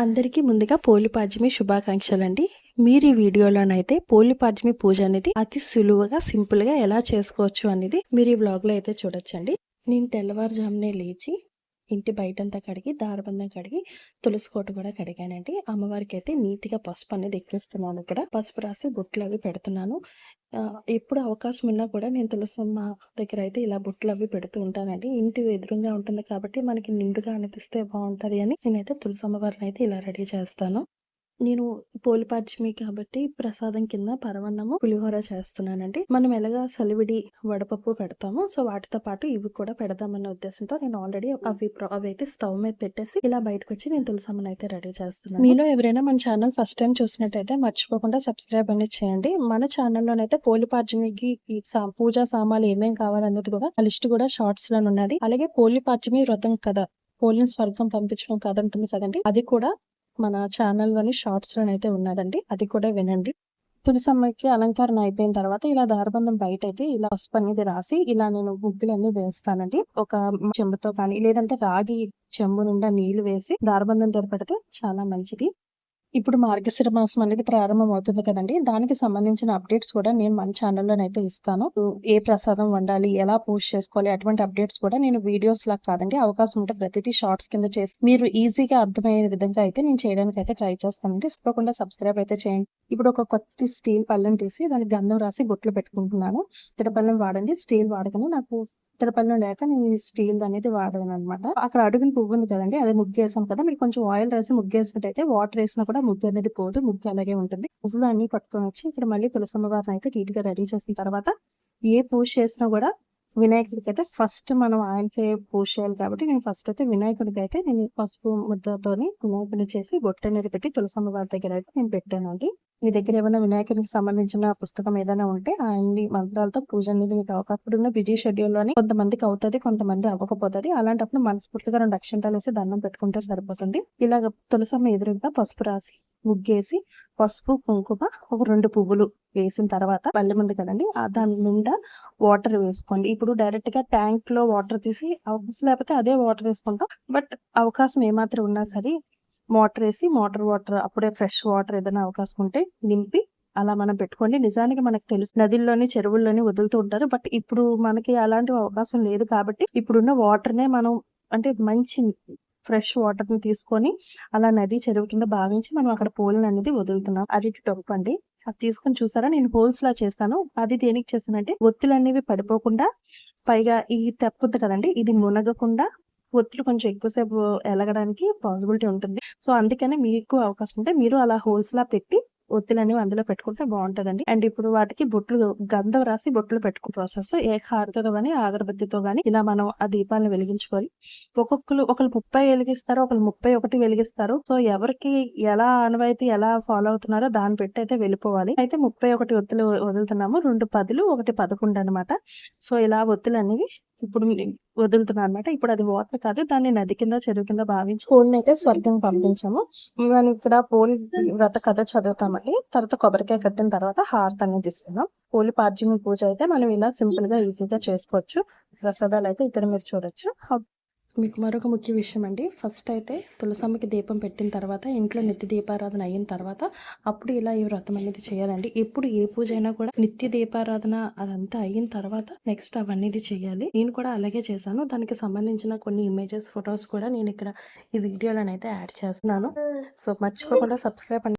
అందరికీ ముందుగా పోలిపాడ్యమి శుభాకాంక్షలండి. మీరు ఈ వీడియోలోనైతే పోలిపాడ్యమి పూజ అనేది అతి సులువుగా సింపుల్గా ఎలా చేసుకోవచ్చు అనేది మీరు ఈ బ్లాగ్లో అయితే చూడొచ్చండి. నేను తెల్లవారుజామునే లేచి ఇంటి బయటంతా కడిగి దారబంధం కడిగి తులసి కోట కూడా కడిగానండి. అమ్మవారికి అయితే నీట్గా పసుపు అనేది ఎక్కిస్తున్నాను ఇక్కడ. పసుపు రాసి బుట్లు అవి పెడుతున్నాను. ఆ, ఎప్పుడు అవకాశం ఉన్నా కూడా నేను తులసమ్మ దగ్గర అయితే ఇలా బుట్టలు అవి పెడుతూ ఉంటానండి. ఇంటి ఎదురుగా ఉంటుంది కాబట్టి మనకి నిండుగా అనిపిస్తే బాగుంటది అని నేనైతే తులసమ్మ వారిని అయితే ఇలా రెడీ చేస్తాను. నేను పోలిపాడ్యమి కాబట్టి ప్రసాదం కింద పరవన్నము పులిహోర చేస్తున్నానండి. మనం ఎలాగా సలివిడి వడపప్పు పెడతాము సో వాటితో పాటు ఇవి కూడా పెడదామన్న ఉద్దేశంతో నేను ఆల్రెడీ అవి ప్ర- అవి అయితే స్టవ్ మీద పెట్టేసి ఇలా బయటకు వచ్చి నేను తులసమ్మని అయితే రెడీ చేస్తున్నాను. మీలో ఎవరైనా మన ఛానల్ ఫస్ట్ టైం చూసినట్టయితే మర్చిపోకుండా సబ్స్క్రైబ్ అనేది చేయండి. మన ఛానల్లోనైతే పోలిపాడ్యమికి సా- పూజా సామాన్లు ఏమేమి కావాలన్నది కూడా ఆ లిస్ట్ కూడా షార్ట్స్లో ఉన్నది అలాగే పోలిపాడ్యమి వ్రతం కదా పోలిన స్వర్గం పంపించడం కథ ఉంటుంది కదండి. అది కూడా మన ఛానల్లోని షార్ట్స్ అయితే ఉన్నదండి అది కూడా వినండి. తులసమ్మకి అలంకరణ అయిపోయిన తర్వాత ఇలా దారబంధం బయట అయితే ఇలా పసుపు అనేది రాసి ఇలా నేను ముగ్గులన్నీ వేస్తానండి. ఒక చెంబుతో కానీ లేదంటే రాగి చెంబు నిండా నీళ్ళు వేసి దారబంధం తెరపెడితే చాలా మంచిది. ఇప్పుడు మార్గశిర మాసం అనేది ప్రారంభం అవుతుంది కదండి. దానికి సంబంధించిన అప్డేట్స్ కూడా నేను మన ఛానల్లోనైతే ఇస్తాను. ఏ ప్రసాదం వండాలి ఎలా పూజ చేసుకోవాలి అటువంటి అప్డేట్స్ కూడా నేను వీడియోస్ లాగా కాదండి అవకాశం ఉంటే ప్రతిదీ షార్ట్స్ కింద చేసి మీరు ఈజీగా అర్థమయ్యే విధంగా అయితే నేను చేయడానికి అయితే ట్రై చేస్తానండి. తప్పకుండా సబ్స్క్రైబ్ అయితే చేయండి. ఇప్పుడు ఒక కొత్త స్టీల్ పళ్ళెం తీసి దానికి గంధం రాసి బొట్లు పెట్టుకుంటున్నాను. తిరపల్లెం వాడండి. స్టీల్ వాడకని నాకు తిరపల్లెం లేక నేను ఈ స్టీల్ అనేది వాడాను అనమాట అక్కడ అడుగుని పువ్వు ఉంది కదండి అది ముగ్గేసాం కదా మీరు కొంచెం ఆయిల్ రాసి ముగ్గేసినట్టయితే వాటర్ వేసినా కూడా ముగ్గు అనేది పోదు ముగ్గు అలాగే ఉంటుంది. పువ్వులు అన్ని పట్టుకొని వచ్చి ఇక్కడ మళ్ళీ తులసమ్మ వారిని అయితే నీట్గా రెడీ చేసిన తర్వాత ఏ పూజ చేసినా కూడా వినాయకుడికి అయితే ఫస్ట్ మనం ఆయనకే పూజ చేయాలి కాబట్టి నేను ఫస్ట్ అయితే వినాయకుడికి అయితే నేను పసుపు ముద్దతోని వినాయకుడిని చేసి బొట్టు అనేది పెట్టి తులసమ్మ వారి దగ్గర అయితే నేను పెట్టానండి. మీ దగ్గర ఏమైనా వినాయకుడికి సంబంధించిన పుస్తకం ఏదైనా ఉంటే ఆయన్ని మంత్రాలతో పూజ అనేది మీకు అవకప్పుడున్న బిజీ షెడ్యూల్లోని కొంతమందికి అవుతుంది కొంతమంది అవ్వకపోతుంది. అలాంటప్పుడు మనస్ఫూర్తిగా రెండు అక్షంతాలు వేసి దండం పెట్టుకుంటే సరిపోతుంది. ఇలాగ తులసమ్మ ఎదురుగా పసుపు రాసి ముగ్గేసి పసుపు కుంకుమ ఒక రెండు పువ్వులు వేసిన తర్వాత పల్లె ముందు కదండి ఆ దాని నిండా వాటర్ వేసుకోండి. ఇప్పుడు డైరెక్ట్గా ట్యాంక్లో వాటర్ తీసి అవకాశం లేకపోతే అదే వాటర్ వేసుకుంటాం. బట్ అవకాశం ఏమాత్రం ఉన్నా సరే మోటర్ వేసి మోటార్ వాటర్ అప్పుడే ఫ్రెష్ వాటర్ ఏదైనా అవకాశం ఉంటే నింపి అలా మనం పెట్టుకోండి. నిజానికి మనకు తెలుసు నదుల్లోని చెరువుల్లోని వదులుతూ ఉంటారు. బట్ ఇప్పుడు మనకి అలాంటి అవకాశం లేదు కాబట్టి ఇప్పుడున్న వాటర్ నే మనం అంటే మంచి ఫ్రెష్ వాటర్ని తీసుకొని అలా నది చెరువు కింద భావించి మనం అక్కడ పూలను అనేది వదులుతున్నాం. అరటి టొప్పండి అది తీసుకొని చూసారా? నేను హోల్స్ లా చేస్తాను. అది దేనికి చేస్తానంటే ఒత్తులు అనేవి పడిపోకుండా పైగా ఈ తెప్పు కదండి ఇది మునగకుండా ఒత్తులు కొంచెం ఎక్కువసేపు ఎలగడానికి పాసిబిలిటీ ఉంటుంది. సో అందుకనే మీకు అవకాశం ఉంటే మీరు అలా హోల్స్ లా పెట్టి ఒత్తులు అనేవి అందులో పెట్టుకుంటే బాగుంటదండి. అండ్ ఇప్పుడు వాటికి బొట్లు గంధం రాసి బొట్లు పెట్టుకునే ప్రాసెస్ ఏ హారతతో గానీ అగరబత్తితో గానీ ఇలా మనం ఆ దీపాలను వెలిగించుకోవాలి ఒక్కొక్కరు ఒకరు ముప్పై వెలిగిస్తారు ఒకరు ముప్పై ఒకటి వెలిగిస్తారు. సో ఎవరికి ఎలా ఆనవాయితీ ఎలా ఫాలో అవుతున్నారో దాన్ని పెట్టి అయితే వెళ్ళిపోవాలి. అయితే ముప్పై ఒకటి ఒత్తులు వదులుతున్నాము. రెండు పదులు ఒకటి పదకొండు అనమాట సో ఇలా ఒత్తులు అనేవి ఇప్పుడు వదులుతున్నాను అనమాట ఇప్పుడు అది వాటర్ కాదు దాన్ని నది కింద చెరువు కింద భావించి పోల్ని అయితే స్వర్గం పంపించాము. మనం ఇక్కడ పోలి వ్రత కథ చదువుతామండి. తర్వాత కొబ్బరికాయ కట్టిన తర్వాత హార్త్ అనేది ఇస్తున్నాం పోలి పార్జిమి పూజ అయితే మనం ఇలా సింపుల్గా ఈజీగా చేసుకోవచ్చు. ప్రసాదాలు అయితే ఇక్కడ మీరు చూడొచ్చు. మీకు మరొక ముఖ్య విషయం అండి. ఫస్ట్ అయితే తులసమ్మకి దీపం పెట్టిన తర్వాత ఇంట్లో నిత్య దీపారాధన అయిన తర్వాత అప్పుడు ఇలా ఈ వ్రతం అనేది చేయాలండి. ఎప్పుడు ఏ పూజ అయినా కూడా నిత్య దీపారాధన అదంతా అయిన తర్వాత నెక్స్ట్ అవన్నీ చేయాలి. నేను కూడా అలాగే చేశాను. దానికి సంబంధించిన కొన్ని ఇమేజెస్ ఫొటోస్ కూడా నేను ఇక్కడ ఈ వీడియోలోనైతే యాడ్ చేస్తున్నాను. సో మర్చిపోకుండా సబ్స్క్రైబ్